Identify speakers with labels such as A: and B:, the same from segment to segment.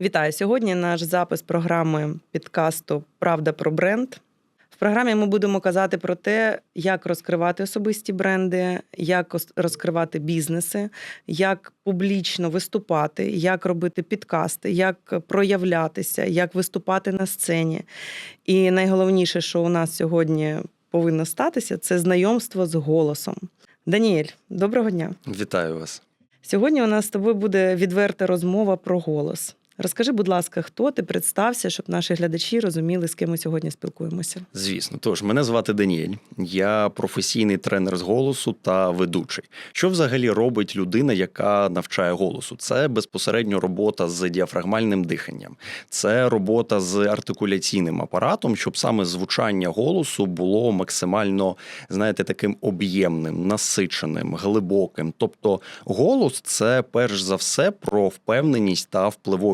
A: Вітаю! Сьогодні наш запис програми підкасту Правда про бренд. В програмі ми будемо казати про те, як розкривати особисті бренди, як розкривати бізнеси, як публічно виступати, як робити підкасти, як проявлятися, як виступати на сцені. І найголовніше, що у нас сьогодні повинно статися, це знайомство з голосом. Даніель, доброго дня.
B: Вітаю вас.
A: Сьогодні у нас з тобою буде відверта розмова про голос. Розкажи, будь ласка, хто ти представся, щоб наші глядачі розуміли, з ким ми сьогодні спілкуємося.
B: Звісно, тож мене звати Даніель. Я професійний тренер з голосу та ведучий. Що взагалі робить людина, яка навчає голосу? Це безпосередньо робота з діафрагмальним диханням, це робота з артикуляційним апаратом, щоб саме звучання голосу було максимально, знаєте, таким об'ємним, насиченим, глибоким. Тобто, голос це перш за все про впевненість та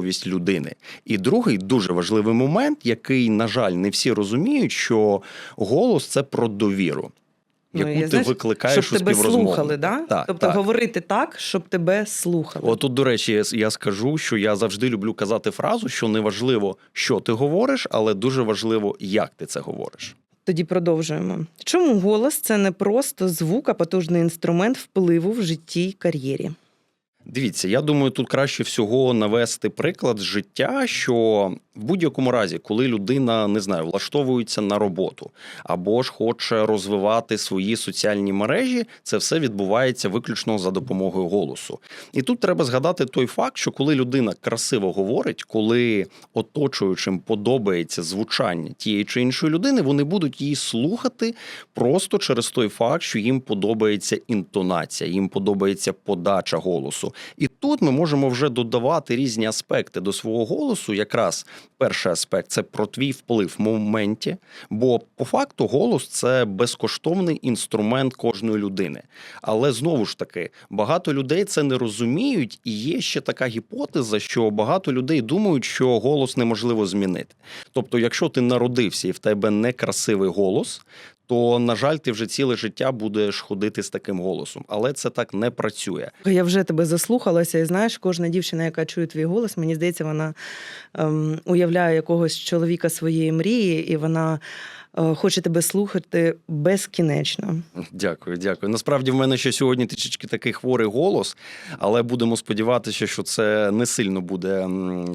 B: впливовість людини. І другий дуже важливий момент, який, на жаль, не всі розуміють, що голос це про довіру. Яку
A: Ну, я,
B: ти
A: знаєш,
B: викликаєш
A: щоб
B: у
A: тебе слухали, да?
B: Так,
A: тобто
B: так.
A: говорити так, щоб тебе слухали.
B: Отут, до речі, я, я скажу, що я завжди люблю казати фразу, що не важливо, що ти говориш, але дуже важливо, як ти це говориш.
A: Тоді продовжуємо. Чому голос це не просто звук, а потужний інструмент впливу в житті й кар'єрі?
B: Дивіться, я думаю, тут краще всього навести приклад з життя, що в будь-якому разі, коли людина не знаю, влаштовується на роботу або ж хоче розвивати свої соціальні мережі, це все відбувається виключно за допомогою голосу. І тут треба згадати той факт, що коли людина красиво говорить, коли оточуючим подобається звучання тієї чи іншої людини, вони будуть її слухати просто через той факт, що їм подобається інтонація, їм подобається подача голосу. І тут ми можемо вже додавати різні аспекти до свого голосу. Якраз перший аспект це про твій вплив в моменті. Бо по факту голос це безкоштовний інструмент кожної людини. Але знову ж таки, багато людей це не розуміють, і є ще така гіпотеза, що багато людей думають, що голос неможливо змінити. Тобто, якщо ти народився і в тебе некрасивий голос, то на жаль, ти вже ціле життя будеш ходити з таким голосом, але це так не працює.
A: Я вже тебе заслухалася, і знаєш, кожна дівчина, яка чує твій голос, мені здається, вона ем, уявляє якогось чоловіка своєї мрії, і вона хоче тебе слухати безкінечно.
B: Дякую, дякую. Насправді в мене ще сьогодні трішечки такий хворий голос, але будемо сподіватися, що це не сильно буде,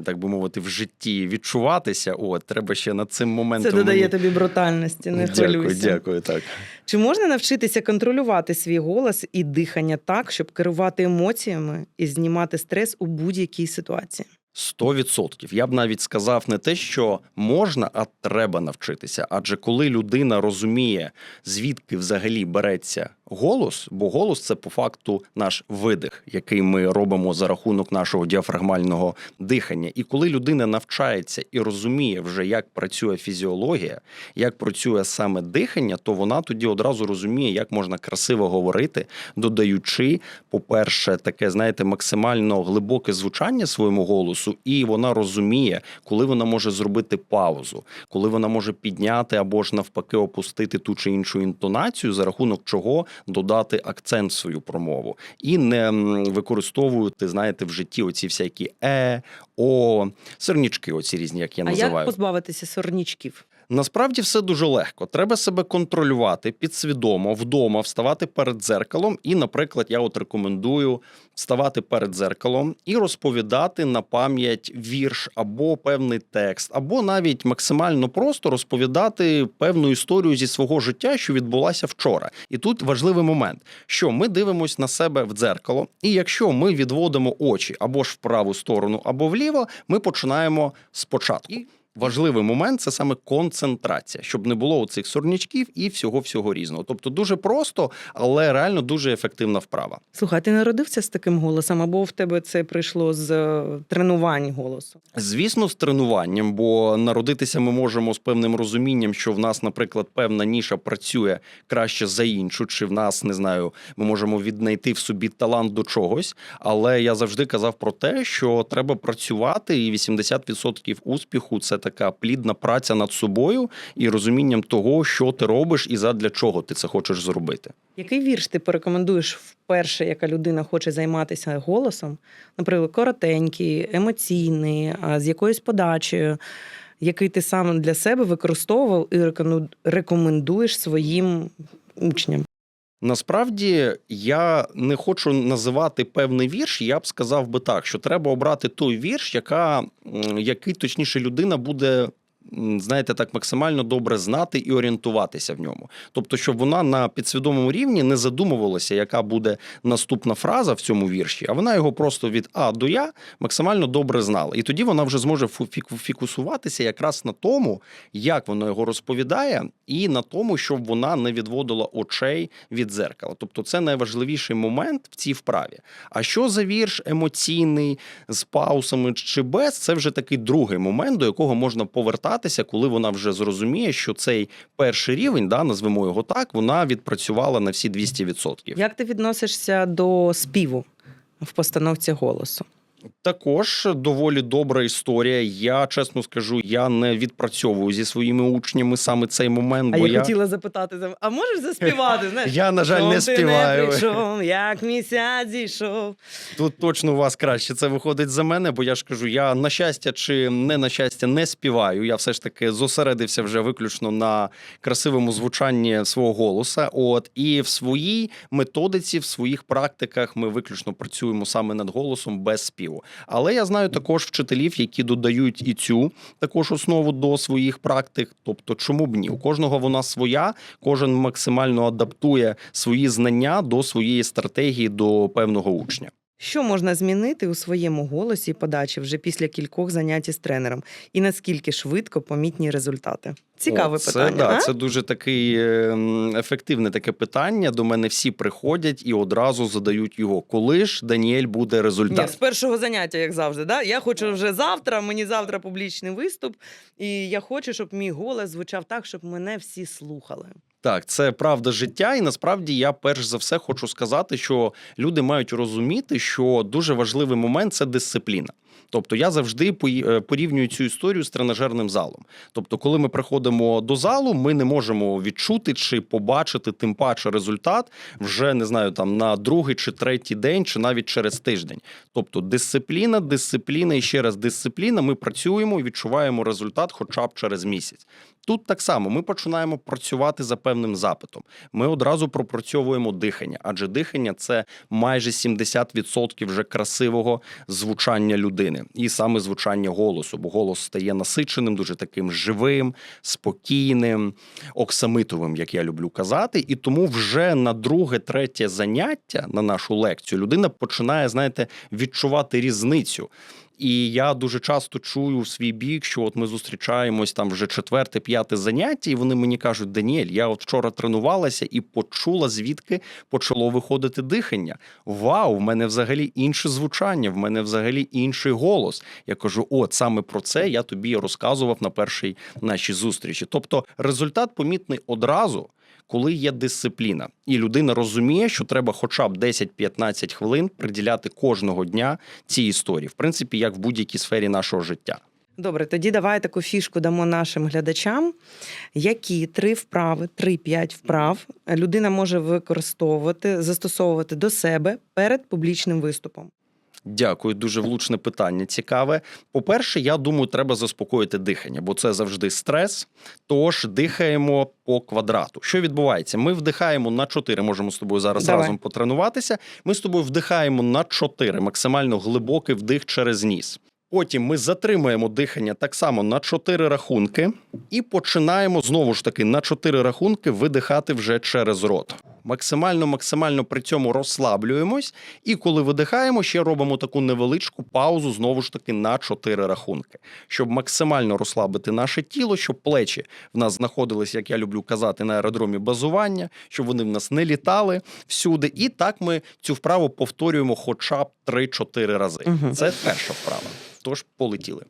B: так би мовити, в житті відчуватися. От треба ще над цим моментом.
A: Це додає
B: мені-
A: тобі брутальності, не
B: Дякую,
A: хвилюйся.
B: дякую, так.
A: Чи можна навчитися контролювати свій голос і дихання так, щоб керувати емоціями і знімати стрес у будь-якій ситуації?
B: Сто відсотків. Я б навіть сказав не те, що можна, а треба навчитися. Адже коли людина розуміє, звідки взагалі береться голос, бо голос це по факту наш видих, який ми робимо за рахунок нашого діафрагмального дихання. І коли людина навчається і розуміє вже, як працює фізіологія, як працює саме дихання, то вона тоді одразу розуміє, як можна красиво говорити, додаючи, по-перше, таке, знаєте, максимально глибоке звучання своєму голосу, і вона розуміє, коли вона може зробити паузу, коли вона може підняти або ж навпаки опустити ту чи іншу інтонацію, за рахунок чого додати акцент в свою промову, і не використовувати, знаєте, в житті оці всякі е, о, сирнічки, оці різні, як я
A: а
B: називаю.
A: як позбавитися сорнічків?
B: Насправді все дуже легко. Треба себе контролювати підсвідомо вдома, вставати перед дзеркалом. І, наприклад, я от рекомендую вставати перед дзеркалом і розповідати на пам'ять вірш або певний текст, або навіть максимально просто розповідати певну історію зі свого життя, що відбулася вчора. І тут важливий момент, що ми дивимося на себе в дзеркало, і якщо ми відводимо очі або ж в праву сторону, або вліво, ми починаємо спочатку. Важливий момент це саме концентрація, щоб не було оцих сорнячків і всього всього різного. Тобто дуже просто, але реально дуже ефективна вправа.
A: Слухай, а ти народився з таким голосом, або в тебе це прийшло з е, тренувань голосу?
B: Звісно, з тренуванням, бо народитися ми можемо з певним розумінням, що в нас, наприклад, певна ніша працює краще за іншу, чи в нас не знаю, ми можемо віднайти в собі талант до чогось. Але я завжди казав про те, що треба працювати, і 80% успіху це така плідна праця над собою і розумінням того, що ти робиш і задля чого ти це хочеш зробити.
A: Який вірш ти порекомендуєш вперше, яка людина хоче займатися голосом? Наприклад, коротенький, емоційний, з якоюсь подачею, який ти сам для себе використовував і рекомендуєш своїм учням?
B: Насправді я не хочу називати певний вірш. Я б сказав би так, що треба обрати той вірш, яка, який точніше людина буде. Знаєте, так максимально добре знати і орієнтуватися в ньому. Тобто, щоб вона на підсвідомому рівні не задумувалася, яка буде наступна фраза в цьому вірші, а вона його просто від А до Я максимально добре знала. І тоді вона вже зможе фікусуватися якраз на тому, як воно його розповідає, і на тому, щоб вона не відводила очей від дзеркала. Тобто, це найважливіший момент в цій вправі. А що за вірш емоційний з паузами чи без, це вже такий другий момент, до якого можна повертатися, коли вона вже зрозуміє, що цей перший рівень, да, назвемо його так, вона відпрацювала на всі 200%.
A: Як ти відносишся до співу в постановці голосу?
B: Також доволі добра історія. Я чесно скажу, я не відпрацьовую зі своїми учнями саме цей момент,
A: А
B: бо
A: я,
B: я,
A: хотіла запитати, за- а можеш заспівати? Знаєш?
B: я на жаль, не
A: «Чом ти
B: співаю.
A: прийшов, як місяць зійшов.
B: Тут точно у вас краще це виходить за мене, бо я ж кажу, я на щастя чи не на щастя не співаю. Я все ж таки зосередився вже виключно на красивому звучанні свого голоса. От і в своїй методиці, в своїх практиках ми виключно працюємо саме над голосом без співу. Але я знаю також вчителів, які додають і цю також основу до своїх практик. Тобто, чому б ні? У кожного вона своя, кожен максимально адаптує свої знання до своєї стратегії до певного учня.
A: Що можна змінити у своєму голосі і подачі вже після кількох занять із тренером? І наскільки швидко помітні результати? Цікаве
B: О, це,
A: питання.
B: Да,
A: а?
B: це дуже такий ем, ефективне таке питання. До мене всі приходять і одразу задають його. Коли ж Даніель буде
A: Ні, з першого заняття, як завжди. Да? Я хочу вже завтра, мені завтра публічний виступ, і я хочу, щоб мій голос звучав так, щоб мене всі слухали.
B: Так, це правда життя, і насправді я перш за все хочу сказати, що люди мають розуміти, що дуже важливий момент це дисципліна. Тобто я завжди е, порівнюю цю історію з тренажерним залом. Тобто, коли ми приходимо до залу, ми не можемо відчути чи побачити тим паче результат вже не знаю там на другий чи третій день, чи навіть через тиждень. Тобто дисципліна, дисципліна і ще раз дисципліна. Ми працюємо і відчуваємо результат, хоча б через місяць. Тут так само ми починаємо працювати за певним запитом. Ми одразу пропрацьовуємо дихання, адже дихання це майже 70% вже красивого звучання людини, і саме звучання голосу, бо голос стає насиченим, дуже таким живим, спокійним, оксамитовим, як я люблю казати. І тому вже на друге, третє заняття на нашу лекцію людина починає, знаєте, відчувати різницю. І я дуже часто чую в свій бік, що от ми зустрічаємось там вже четверте, п'яте заняття, і вони мені кажуть: Даніель, я от вчора тренувалася і почула, звідки почало виходити дихання. Вау, в мене взагалі інше звучання, в мене взагалі інший голос. Я кажу: от саме про це я тобі розказував на першій нашій зустрічі. Тобто результат помітний одразу. Коли є дисципліна, і людина розуміє, що треба хоча б 10-15 хвилин приділяти кожного дня цій історії, в принципі, як в будь-якій сфері нашого життя.
A: Добре, тоді давай таку фішку дамо нашим глядачам. Які три вправи, три-п'ять вправ людина може використовувати, застосовувати до себе перед публічним виступом?
B: Дякую, дуже влучне питання. Цікаве. По-перше, я думаю, треба заспокоїти дихання, бо це завжди стрес. Тож дихаємо по квадрату. Що відбувається? Ми вдихаємо на 4, можемо з тобою зараз
A: Давай.
B: разом потренуватися. Ми з тобою вдихаємо на 4, максимально глибокий вдих через ніс. Потім ми затримуємо дихання так само на 4 рахунки і починаємо знову ж таки на 4 рахунки видихати вже через рот. Максимально, максимально при цьому розслаблюємось, і коли видихаємо, ще робимо таку невеличку паузу знову ж таки на 4 рахунки, щоб максимально розслабити наше тіло, щоб плечі в нас знаходились, як я люблю казати, на аеродромі базування, щоб вони в нас не літали всюди. І так ми цю вправу повторюємо хоча б 3-4 рази.
A: Мгм.
B: Це перша вправа. Тож полетіли.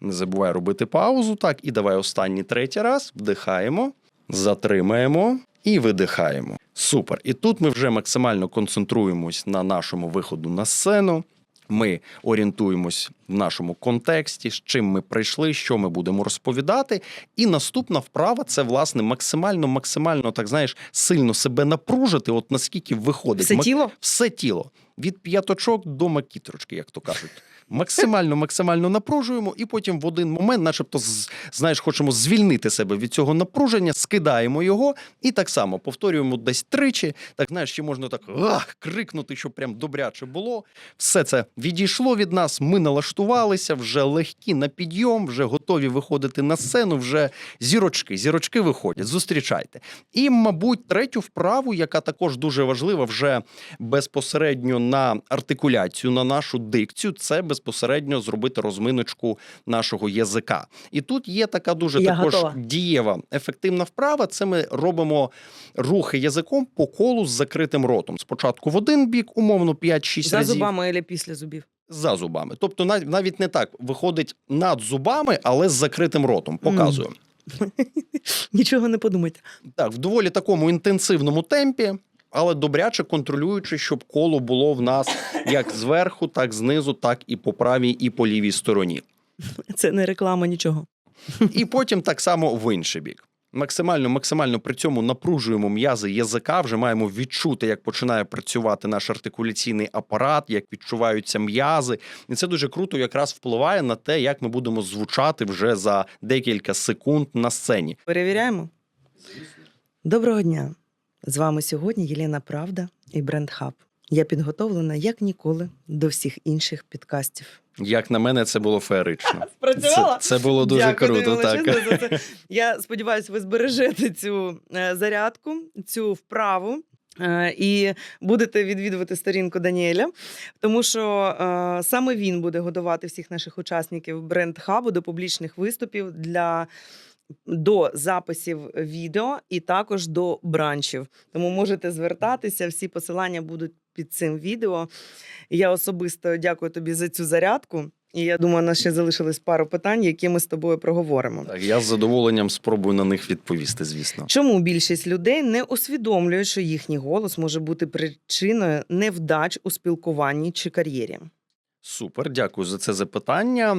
B: Не забувай робити паузу. Так, і давай останній третій раз. Вдихаємо, затримаємо і видихаємо. Супер. І тут ми вже максимально концентруємось на нашому виходу на сцену. Ми орієнтуємось в нашому контексті, з чим ми прийшли, що ми будемо розповідати. І наступна вправа це власне максимально, максимально так знаєш, сильно себе напружити. От наскільки виходить
A: Все тіло?
B: все тіло від п'яточок до макітрочки, як то кажуть. Максимально, максимально напружуємо, і потім в один момент, начебто, знаєш, хочемо звільнити себе від цього напруження, скидаємо його і так само повторюємо десь тричі. Так знаєш, ще можна так ах, крикнути, щоб прям добряче було. Все це відійшло від нас. Ми налаштувалися, вже легкі на підйом, вже готові виходити на сцену. Вже зірочки, зірочки виходять. Зустрічайте. І, мабуть, третю вправу, яка також дуже важлива, вже безпосередньо на артикуляцію, на нашу дикцію, це безпосередньо зробити розминочку нашого язика. І тут є така дуже
A: Я
B: також
A: готова.
B: дієва, ефективна вправа. Це ми робимо рухи язиком по колу з закритим ротом. Спочатку в один бік, умовно 5-6
A: За
B: разів
A: зубами або після зубів.
B: за зубами. Тобто нав- навіть не так виходить над зубами, але з закритим ротом. Показуємо.
A: Нічого не подумайте.
B: Так, в доволі такому інтенсивному темпі, але добряче контролюючи, щоб коло було в нас як зверху, так знизу, так і по правій, і по лівій стороні.
A: Це не реклама нічого.
B: І потім так само в інший бік. Максимально, максимально при цьому напружуємо м'язи язика. Вже маємо відчути, як починає працювати наш артикуляційний апарат, як відчуваються м'язи. І це дуже круто, якраз впливає на те, як ми будемо звучати вже за декілька секунд на сцені.
A: Перевіряємо? Доброго дня. З вами сьогодні Єлена Правда і Бренд Хаб. Я підготовлена як ніколи до всіх інших підкастів.
B: Як на мене, це було феєрично.
A: Спрацювала?
B: Це, це було дуже
A: Дякую
B: круто. Так.
A: за це. Я сподіваюся, ви збережете цю е, зарядку, цю вправу. е, І будете відвідувати сторінку Даніеля, тому що е, саме він буде годувати всіх наших учасників бренд хабу до публічних виступів для до записів відео і також до бранчів. Тому можете звертатися. Всі посилання будуть під цим відео. Я особисто дякую тобі за цю зарядку. І я думаю, у нас ще залишилось пару питань, які ми з тобою проговоримо.
B: Так, я з задоволенням спробую на них відповісти, звісно.
A: Чому більшість людей не усвідомлюють, що їхній голос може бути причиною невдач у спілкуванні чи кар'єрі?
B: Супер, дякую за це запитання.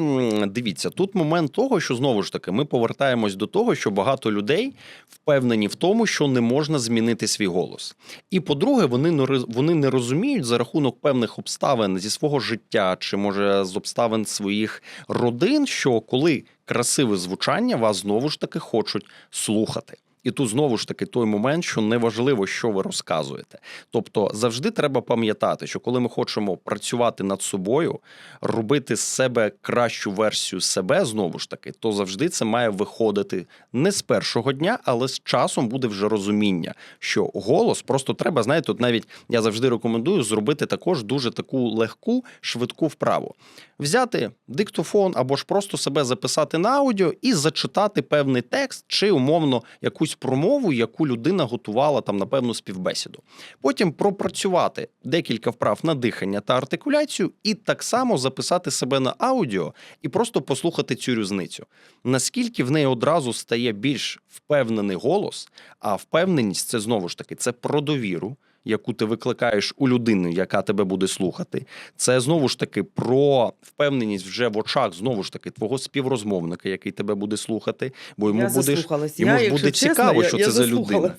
B: Дивіться, тут момент того, що знову ж таки ми повертаємось до того, що багато людей впевнені в тому, що не можна змінити свій голос. І по-друге, вони вони не розуміють за рахунок певних обставин зі свого життя, чи може з обставин своїх родин, що коли красиве звучання, вас знову ж таки хочуть слухати. І тут знову ж таки той момент, що неважливо, що ви розказуєте. Тобто завжди треба пам'ятати, що коли ми хочемо працювати над собою, робити з себе кращу версію себе, знову ж таки, то завжди це має виходити не з першого дня, але з часом буде вже розуміння, що голос просто треба, знаєте, от навіть я завжди рекомендую зробити також дуже таку легку, швидку вправу. Взяти диктофон або ж просто себе записати на аудіо і зачитати певний текст чи умовно якусь промову, яку людина готувала там на певну співбесіду. Потім пропрацювати декілька вправ на дихання та артикуляцію, і так само записати себе на аудіо і просто послухати цю різницю. Наскільки в неї одразу стає більш впевнений голос, а впевненість це знову ж таки це про довіру. Яку ти викликаєш у людини, яка тебе буде слухати, це знову ж таки про впевненість вже в очах, знову ж таки, твого співрозмовника, який тебе буде слухати, бо йому
A: я
B: буде йому
A: я,
B: ж буде
A: чесно,
B: цікаво,
A: я,
B: що
A: я
B: це за людина.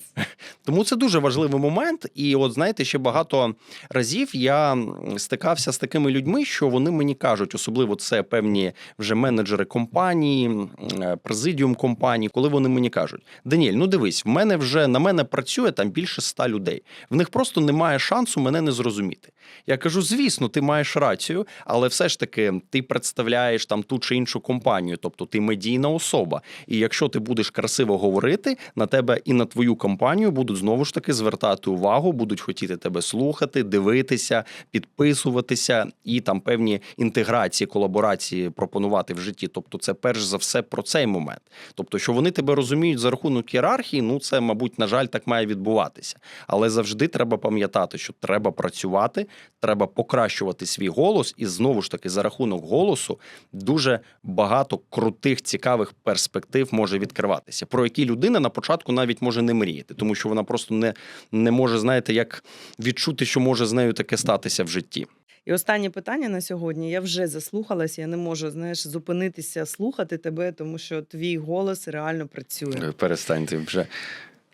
B: Тому це дуже важливий момент. І от знаєте, ще багато разів я стикався з такими людьми, що вони мені кажуть, особливо це певні вже менеджери компанії, е, президіум компанії, коли вони мені кажуть: Даніель, ну дивись, в мене вже на мене працює там більше ста людей. В них просто немає шансу мене не зрозуміти. Я кажу: звісно, ти маєш рацію, але все ж таки ти представляєш там ту чи іншу компанію, тобто ти медійна особа. І якщо ти будеш красиво говорити, на тебе і на твою компанію будуть знову ж таки звертати увагу, будуть хотіти тебе слухати, дивитися, підписуватися і там певні інтеграції, колаборації пропонувати в житті. Тобто, це перш за все про цей момент. Тобто, що вони тебе розуміють за рахунок ієрархії, ну це, мабуть, на жаль, так має відбуватися. Але завжди треба пам'ятати, що треба працювати, треба покращувати свій голос, і знову ж таки за рахунок голосу дуже багато крутих, цікавих перспектив може відкриватися, про які людина на початку навіть може не мріяти, тому що вона просто не, не може, знаєте, як відчути, що може з нею таке статися в житті.
A: І останнє питання на сьогодні. Я вже заслухалася, я не можу знаєш, зупинитися слухати тебе, тому що твій голос реально працює.
B: Перестаньте вже.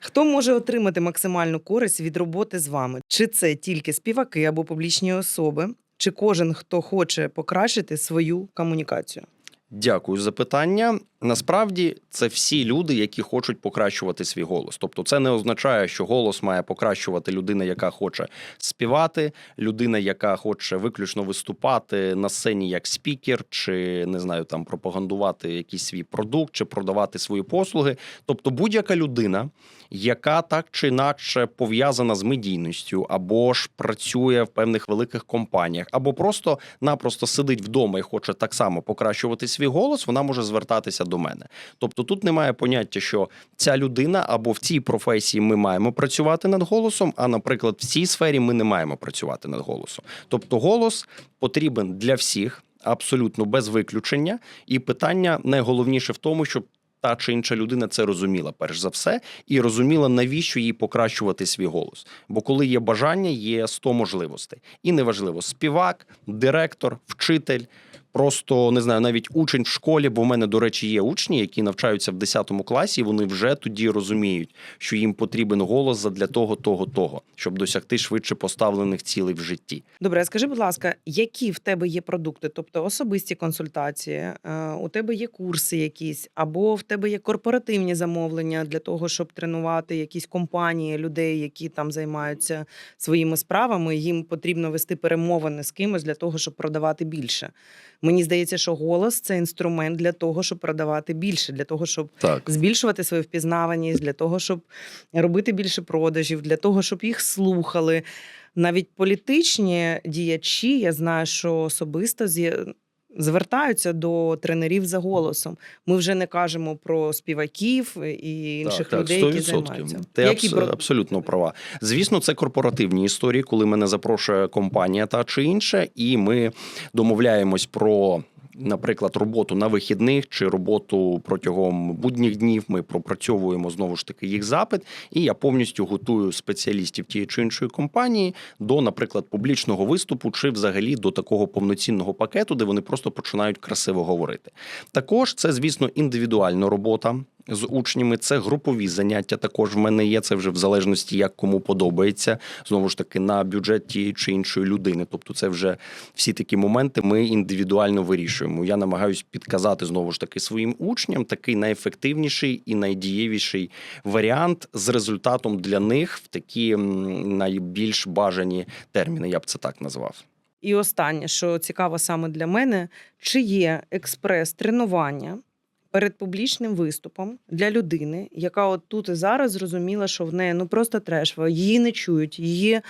A: Хто може отримати максимальну користь від роботи з вами? Чи це тільки співаки або публічні особи, чи кожен, хто хоче покращити свою комунікацію?
B: Дякую за питання. Насправді це всі люди, які хочуть покращувати свій голос. Тобто, це не означає, що голос має покращувати людина, яка хоче співати, людина, яка хоче виключно виступати на сцені як спікер, чи не знаю, там пропагандувати якийсь свій продукт, чи продавати свої послуги. Тобто, будь-яка людина, яка так чи інакше пов'язана з медійністю, або ж працює в певних великих компаніях, або просто-напросто сидить вдома і хоче так само покращувати свій голос, вона може звертатися до мене. Тобто тут немає поняття, що ця людина або в цій професії ми маємо працювати над голосом, а, наприклад, в цій сфері ми не маємо працювати над голосом. Тобто, голос потрібен для всіх. Абсолютно без виключення, і питання найголовніше в тому, щоб та чи інша людина це розуміла, перш за все, і розуміла, навіщо їй покращувати свій голос. Бо коли є бажання, є 100 можливостей. І неважливо, співак, директор, вчитель. Просто не знаю, навіть учень в школі, бо в мене, до речі, є учні, які навчаються в 10 класі, і вони вже тоді розуміють, що їм потрібен голос для того, того, того, щоб досягти швидше поставлених цілей в житті.
A: Добре, скажи, будь ласка, які в тебе є продукти, тобто особисті консультації, е, у тебе є курси якісь, або в тебе є корпоративні замовлення для того, щоб тренувати якісь компанії людей, які там займаються своїми справами. Їм потрібно вести перемовини з кимось для того, щоб продавати більше. Мені здається, що голос це інструмент для того, щоб продавати більше, для того, щоб
B: Так.
A: збільшувати свою впізнаваність, для того, щоб робити більше продажів, для того, щоб їх слухали. Навіть політичні діячі, я знаю, що особисто звертаються до тренерів за голосом. Ми вже не кажемо про співаків і інших людей, які займаються.
B: Ти
A: Які
B: абс-
A: про-
B: абсолютно права. Звісно, це корпоративні історії, коли мене запрошує компанія та чи інша, і ми домовляємось про. Наприклад, роботу на вихідних чи роботу протягом будніх днів ми пропрацьовуємо знову ж таки їх запит, і я повністю готую спеціалістів тієї чи іншої компанії до, наприклад, публічного виступу, чи взагалі до такого повноцінного пакету, де вони просто починають красиво говорити. Також це, звісно, індивідуальна робота з учнями. Це групові заняття. Також в мене є. Це вже в залежності, як кому подобається. Знову ж таки, на бюджет тієї чи іншої людини. Тобто, це вже всі такі моменти ми індивідуально вирішуємо. Я намагаюсь підказати знову ж таки своїм учням такий найефективніший і найдієвіший варіант з результатом для них в такі найбільш бажані терміни. Я б це так назвав.
A: І останнє, що цікаво саме для мене, чи є експрес-тренування перед публічним виступом для людини, яка от тут і зараз зрозуміла, що в неї ну просто треш, її не чують, її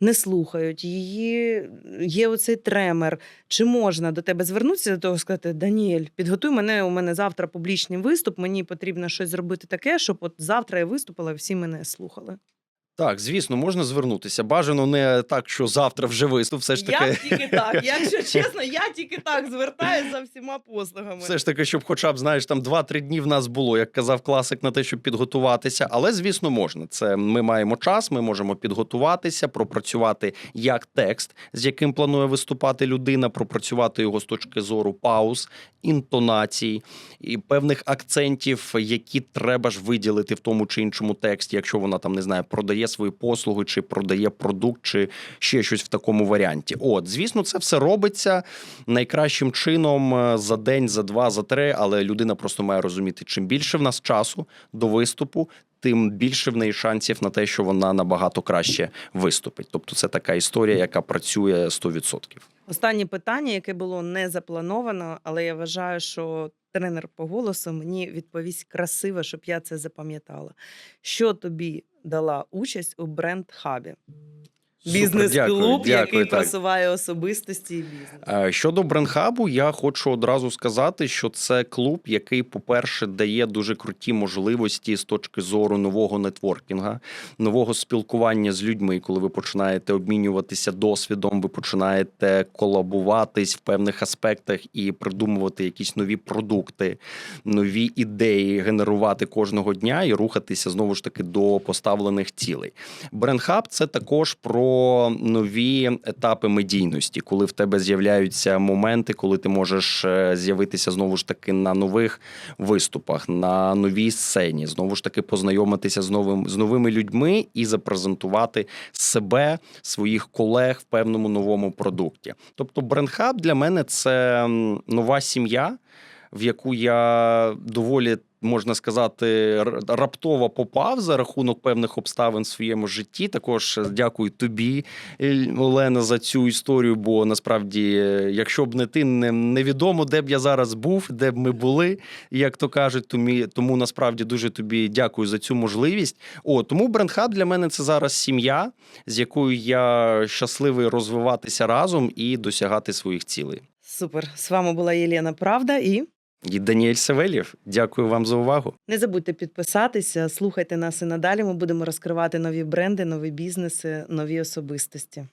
A: не слухають, її є оцей тремер. Чи можна до тебе звернутися до того сказати: Даніель, підготуй мене, у мене завтра публічний виступ, мені потрібно щось зробити таке, щоб от завтра я виступила, і всі мене слухали.
B: Так, звісно, можна звернутися. Бажано не так, що завтра вже виступ. Все ж таки,
A: Я тільки так. Якщо чесно, я тільки так звертаюся за всіма послугами.
B: Все ж таки, щоб хоча б знаєш, там 2-3 дні в нас було, як казав класик, на те, щоб підготуватися. Але звісно, можна. Це ми маємо час, ми можемо підготуватися, пропрацювати як текст, з яким планує виступати людина, пропрацювати його з точки зору пауз, інтонацій і певних акцентів, які треба ж виділити в тому чи іншому тексті, якщо вона там не знаю, продає свої послуги, чи продає продукт, чи ще щось в такому варіанті. От, звісно, це все робиться найкращим чином е, за день, за два, за три. Але людина просто має розуміти, чим більше в нас часу до виступу. Тим більше в неї шансів на те, що вона набагато краще виступить. Тобто, це така історія, яка працює 100%.
A: Останнє питання, яке було не заплановано, але я вважаю, що тренер по голосу мені відповість красиво, щоб я це запам'ятала. Що тобі дала участь у бренд-хабі?
B: Супер,
A: Бізнес-клуб, який
B: так.
A: просуває особистості і бізнес.
B: Е, Щодо брендхабу, я хочу одразу сказати, що це клуб, який, по-перше, дає дуже круті можливості з точки зору нового нетворкінга, нового спілкування з людьми. Коли ви починаєте обмінюватися досвідом, ви починаєте колабуватись в певних аспектах і придумувати якісь нові продукти, нові ідеї, генерувати кожного дня і рухатися знову ж таки до поставлених цілей. Брендхаб це також про нові етапи медійності, коли в тебе з'являються моменти, коли ти можеш е, з'явитися знову ж таки на нових виступах, на новій сцені, знову ж таки познайомитися з новим з новими людьми і запрезентувати себе, своїх колег в певному новому продукті. Тобто, брендхаб для мене це нова сім'я, в яку я доволі. Можна сказати, раптово попав за рахунок певних обставин в своєму житті. Також дякую тобі, Ель- Олена, за цю історію. Бо насправді, е, якщо б не ти, не, невідомо, де б я зараз був, де б ми були, як то кажуть. Тому, тому насправді дуже тобі дякую за цю можливість. О, тому брендхаб для мене це зараз сім'я, з якою я щасливий розвиватися разом і досягати своїх цілей.
A: Супер. З вами була Єлена Правда і
B: І Даніель Савельєв, дякую вам за увагу.
A: не забудьте підписатися, слухайте нас і надалі. Ми будемо розкривати нові бренди, нові бізнеси, нові особистості.